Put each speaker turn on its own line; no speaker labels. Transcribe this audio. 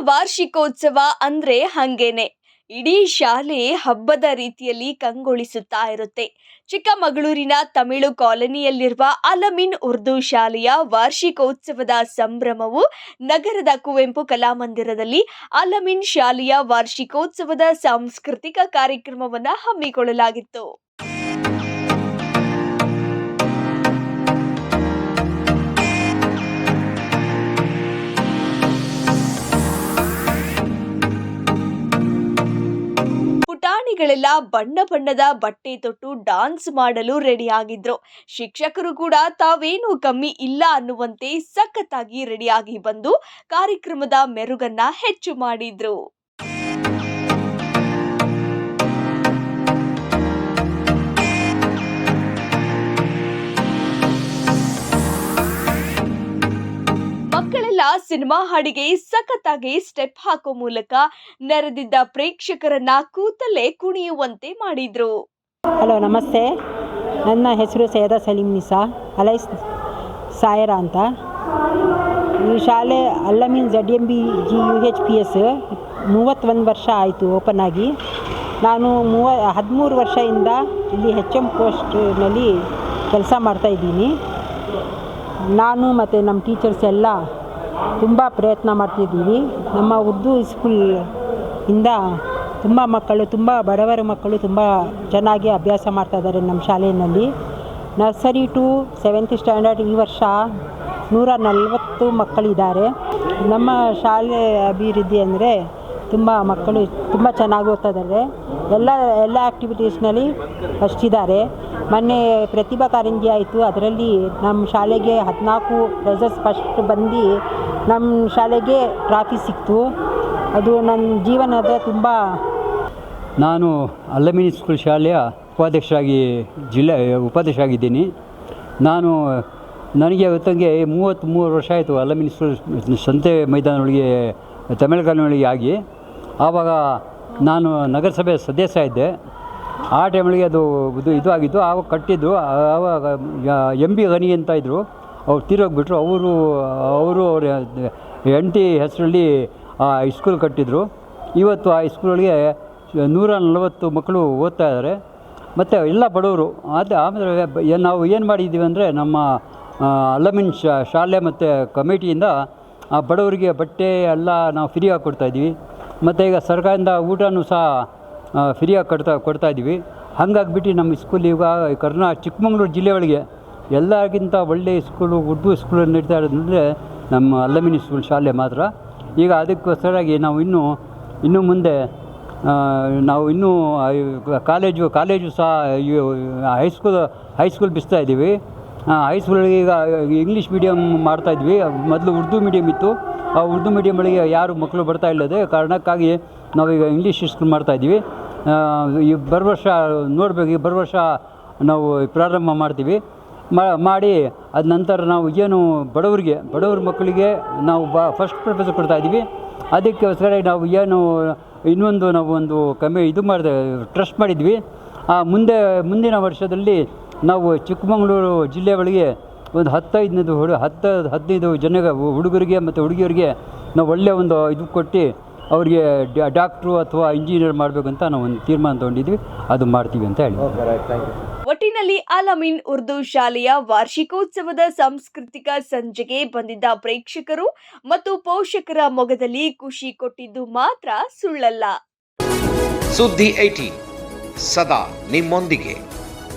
ವಾರ್ಷಿಕೋತ್ಸವ ಅಂದ್ರೆ ಹಂಗೇನೆ. ಇಡೀ ಶಾಲೆ ಹಬ್ಬದ ರೀತಿಯಲ್ಲಿ ಕಂಗೊಳಿಸುತ್ತಾ ಇರುತ್ತೆ. ಚಿಕ್ಕಮಗಳೂರಿನ ತಮಿಳು ಕಾಲೋನಿಯಲ್ಲಿರುವ ಅಲಮಿನ್ ಉರ್ದು ಶಾಲೆಯ ವಾರ್ಷಿಕೋತ್ಸವದ ಸಂಭ್ರಮವು ನಗರದ ಕುವೆಂಪು ಕಲಾಮಂದಿರದಲ್ಲಿ ಅಲಮಿನ್ ಶಾಲೆಯ ವಾರ್ಷಿಕೋತ್ಸವದ ಸಾಂಸ್ಕೃತಿಕ ಕಾರ್ಯಕ್ರಮವನ್ನು ಹಮ್ಮಿಕೊಳ್ಳಲಾಗಿತ್ತು. ಪುಟಾಣಿಗಳೆಲ್ಲ ಬಣ್ಣ ಬಣ್ಣದ ಬಟ್ಟೆ ತೊಟ್ಟು ಡಾನ್ಸ್ ಮಾಡಲು ರೆಡಿಯಾಗಿದ್ರು ಶಿಕ್ಷಕರು ಕೂಡ ತಾವೇನು ಕಮ್ಮಿ ಇಲ್ಲ ಅನ್ನುವಂತೆ ಸಖತ್ತಾಗಿ ರೆಡಿಯಾಗಿ ಬಂದು ಕಾರ್ಯಕ್ರಮದ ಮೆರುಗನ್ನ ಹೆಚ್ಚು ಮಾಡಿದ್ರು. ಸಿನಿಮಾ ಹಾಡಿಗೆ ಸಖತ್ತಾಗಿ ಸ್ಟೆಪ್ ಹಾಕೋ ಮೂಲಕ ನೆರೆದಿದ್ದ ಪ್ರೇಕ್ಷಕರನ್ನ ಕೂತಲ್ಲೇ ಕುಣಿಯುವಂತೆ ಮಾಡಿದ್ರು.
ಹಲೋ, ನಮಸ್ತೆ. ನನ್ನ ಹೆಸರು ಸೈಯದ ಸಲೀಂ ನಿಸಾ, ಅಲೈಸ್ ಸಾಯರ ಅಂತ. ಈ ಶಾಲೆ ಅಲ್ಲಮೀನ್ Z M B G U H P S ಮೂವತ್ತೊಂದು ವರ್ಷ ಆಯಿತು ಓಪನ್ ಆಗಿ. ನಾನು ಮೂವ, ಹದಿಮೂರು ವರ್ಷದಿಂದ ಇಲ್ಲಿ ಹೆಚ್ ಎಂ ಪೋಸ್ಟ್ನಲ್ಲಿ ಕೆಲಸ ಮಾಡ್ತಾಯಿದ್ದೀನಿ ನಾನು ಮತ್ತು ನಮ್ಮ ಟೀಚರ್ಸ್ ಎಲ್ಲ ತುಂಬ ಪ್ರಯತ್ನ ಮಾಡ್ತಿದ್ದೀವಿ. ನಮ್ಮ ಉರ್ದು ಸ್ಕೂಲ್ ಇಂದ ತುಂಬ ಮಕ್ಕಳು, ತುಂಬ ಬಡವರ ಮಕ್ಕಳು ತುಂಬ ಚೆನ್ನಾಗಿ ಅಭ್ಯಾಸ ಮಾಡ್ತಾ ಇದ್ದಾರೆ ನಮ್ಮ ಶಾಲೆಯಲ್ಲಿ. ನರ್ಸರಿ ಟು ಸೆವೆಂತ್ ಸ್ಟ್ಯಾಂಡರ್ಡ್ ಈ ವರ್ಷ ನೂರ ನಲವತ್ತು ಮಕ್ಕಳಿದ್ದಾರೆ. ನಮ್ಮ ಶಾಲೆ ಅಭಿವೃದ್ಧಿ ಅಂದರೆ ತುಂಬ ಮಕ್ಕಳು ತುಂಬ ಚೆನ್ನಾಗಿ ಓದ್ತಾ ಇದ್ದಾರೆ. ಎಲ್ಲ ಎಲ್ಲ ಆ್ಯಕ್ಟಿವಿಟೀಸ್ನಲ್ಲಿ ಫಸ್ಟ್ ಇದ್ದಾರೆ. ಮೊನ್ನೆ ಪ್ರತಿಭಾ ಕಾರಂಜಿ ಆಯಿತು ಅದರಲ್ಲಿ ನಮ್ಮ ಶಾಲೆಗೆ ಹದಿನಾಲ್ಕು ಪ್ರೈಸಸ್ ಫಸ್ಟ್ ಬಂದು ನಮ್ಮ ಶಾಲೆಗೆ ಟ್ರಾಫಿ ಸಿಕ್ತು. ಅದು ನನ್ನ ಜೀವನದ ತುಂಬ
ನಾನು ಅಲ್ಲಮಿನಿ ಸ್ಕೂಲ್ ಶಾಲೆಯ ಉಪಾಧ್ಯಕ್ಷರಾಗಿ ಜಿಲ್ಲೆ, ಉಪಾಧ್ಯಕ್ಷರಾಗಿದ್ದೀನಿ. ನಾನು ನನಗೆ ಇವತ್ತಂಗೆ ಮೂವತ್ತ್ಮೂರು ವರ್ಷ ಆಯಿತು ಅಲ್ಲಮಿನಿ ಸ್ಕೂಲ್ ಸಂತೆ ಮೈದಾನದೊಳಗೆ ತಮಿಳುಗಾನೊಳಗೆ ಆಗಿ. ಆವಾಗ ನಾನು ನಗರಸಭೆ ಸದಸ್ಯ ಇದ್ದೆ. ಆ ಟೈಮೊಳಗೆ ಅದು ಇದು ಆಗಿತ್ತು. ಆವಾಗ ಕಟ್ಟಿದ್ದು, ಆವಾಗ ಎಂ ಬಿ ಗನಿ ಅಂತ ಇದ್ದರು ಅವ್ರು ತೀರೋಗ್ಬಿಟ್ರು. ಅವರು ಅವರು ಅವ್ರ ಹೆಂಡತಿ ಹೆಸರಲ್ಲಿ ಆ ಸ್ಕೂಲ್ ಕಟ್ಟಿದ್ರು. ಇವತ್ತು ಆ ಸ್ಕೂಲೊಳಗೆ ನೂರ ನಲವತ್ತು ಮಕ್ಕಳು ಓದ್ತಾ ಇದ್ದಾರೆ ಮತ್ತು ಎಲ್ಲ ಬಡವರು. ಅದು ಆಮೇಲೆ ನಾವು ಏನು ಮಾಡಿದ್ದೀವಿ ಅಂದರೆ ನಮ್ಮ ಅಲಮಿನ್ ಶಾಲೆ ಮತ್ತು ಕಮಿಟಿಯಿಂದ ಆ ಬಡವರಿಗೆ ಬಟ್ಟೆ ಎಲ್ಲ ನಾವು ಫ್ರೀಯಾಗಿ ಕೊಡ್ತಾಯಿದ್ದೀವಿ ಮತ್ತು ಈಗ ಸರ್ಕಾರದಿಂದ ಊಟನೂ ಸಹ ಫ್ರೀಯಾಗಿ ಕೊಡ್ತಾ ಇದ್ದೀವಿ. ಹಾಗಾಗ್ಬಿಟ್ಟು ನಮ್ಮ ಸ್ಕೂಲ್ ಈಗ ಕರ್ನಾ ಚಿಕ್ಕಮಗಳೂರು ಜಿಲ್ಲೆ ಒಳಗೆ ಎಲ್ಲರಿಗಿಂತ ಒಳ್ಳೆಯ ಸ್ಕೂಲು ಉರ್ದು ಸ್ಕೂಲ್ ನಡೀತಾ ಇರೋದಂದರೆ ನಮ್ಮ ಅಲ್ಲಮಿನಿ ಸ್ಕೂಲ್ ಶಾಲೆ ಮಾತ್ರ. ಈಗ ಅದಕ್ಕೋಸ್ಕರಾಗಿ ನಾವು ಇನ್ನೂ, ಇನ್ನು ಮುಂದೆ ನಾವು ಇನ್ನೂ ಕಾಲೇಜು ಕಾಲೇಜು ಸಹ ಹೈಸ್ಕೂಲ್ ಹೈಸ್ಕೂಲ್ ಬಿಸ್ತಾ ಇದ್ದೀವಿ. ಹೈಸ್ಕೂಲಿಗೆ ಈಗ ಇಂಗ್ಲೀಷ್ ಮೀಡಿಯಮ್ ಮಾಡ್ತಾಯಿದ್ವಿ ಮೊದಲು ಉರ್ದು ಮೀಡಿಯಮ್ ಇತ್ತು. ಆ ಉರ್ದು ಮೀಡಿಯಮ್ ಒಳಗೆ ಯಾರು ಮಕ್ಕಳು ಬರ್ತಾ ಇಲ್ಲದೆ ಕಾರಣಕ್ಕಾಗಿ ನಾವೀಗ ಇಂಗ್ಲೀಷ್ ಸ್ಕೂಲ್ ಮಾಡ್ತಾಯಿದ್ದೀವಿ ಈ ಬರೋ ವರ್ಷ ನೋಡಬೇಕು. ಈ ಬರೋ ವರ್ಷ ನಾವು ಪ್ರಾರಂಭ ಮಾಡ್ತೀವಿ. ಮಾಡಿ, ಅದ ನಂತರ ನಾವು ಏನು ಬಡವರಿಗೆ, ಬಡವ್ರ ಮಕ್ಕಳಿಗೆ ನಾವು ಬ ಫಸ್ಟ್ ಪ್ರಿಫರೆನ್ಸ್ ಕೊಡ್ತಾ ಇದ್ದೀವಿ. ಅದಕ್ಕೋಸ್ಕರ ನಾವು ಏನು, ಇನ್ನೊಂದು ನಾವು ಒಂದು ಕಮ್ಮಿ ಇದು ಮಾಡಿದೆ ಟ್ರಸ್ಟ್ ಮಾಡಿದ್ವಿ. ಆ ಮುಂದೆ, ಮುಂದಿನ ವರ್ಷದಲ್ಲಿ ನಾವು ಚಿಕ್ಕಮಗಳೂರು ಜಿಲ್ಲೆ ಒಳಗೆ ಒಂದು ಹತ್ತೈದನೇದು ಹುಡು, ಹತ್ತು, ಹದಿನೈದು ಜನ ಹುಡುಗರಿಗೆ ಮತ್ತು ಹುಡುಗಿಯರಿಗೆ ನಾವು ಒಳ್ಳೆಯ ಒಂದು ಇದು ಕೊಟ್ಟು ಅವರಿಗೆ ಡಾಕ್ಟ್ರು ಅಥವಾ ಇಂಜಿನಿಯರ್ ಮಾಡಬೇಕಂತ ನಾವು ಒಂದು ತೀರ್ಮಾನ ತೊಗೊಂಡಿದ್ವಿ. ಅದು ಮಾಡ್ತೀವಿ ಅಂತ ಹೇಳಿ.
ಒಟ್ಟಿನಲ್ಲಿ ಅಲಮಿನ್ ಉರ್ದು ಶಾಲೆಯ ವಾರ್ಷಿಕೋತ್ಸವದ ಸಾಂಸ್ಕೃತಿಕ ಸಂಜೆಗೆ ಬಂದಿದ್ದ ಪ್ರೇಕ್ಷಕರು ಮತ್ತು ಪೋಷಕರ ಮೊಗದಲ್ಲಿ ಖುಷಿ ಕೊಟ್ಟಿದ್ದು ಮಾತ್ರ ಸುಳ್ಳಲ್ಲ.
ಸುದ್ದಿ ಐಟಿ ಸದಾ ನಿಮ್ಮೊಂದಿಗೆ.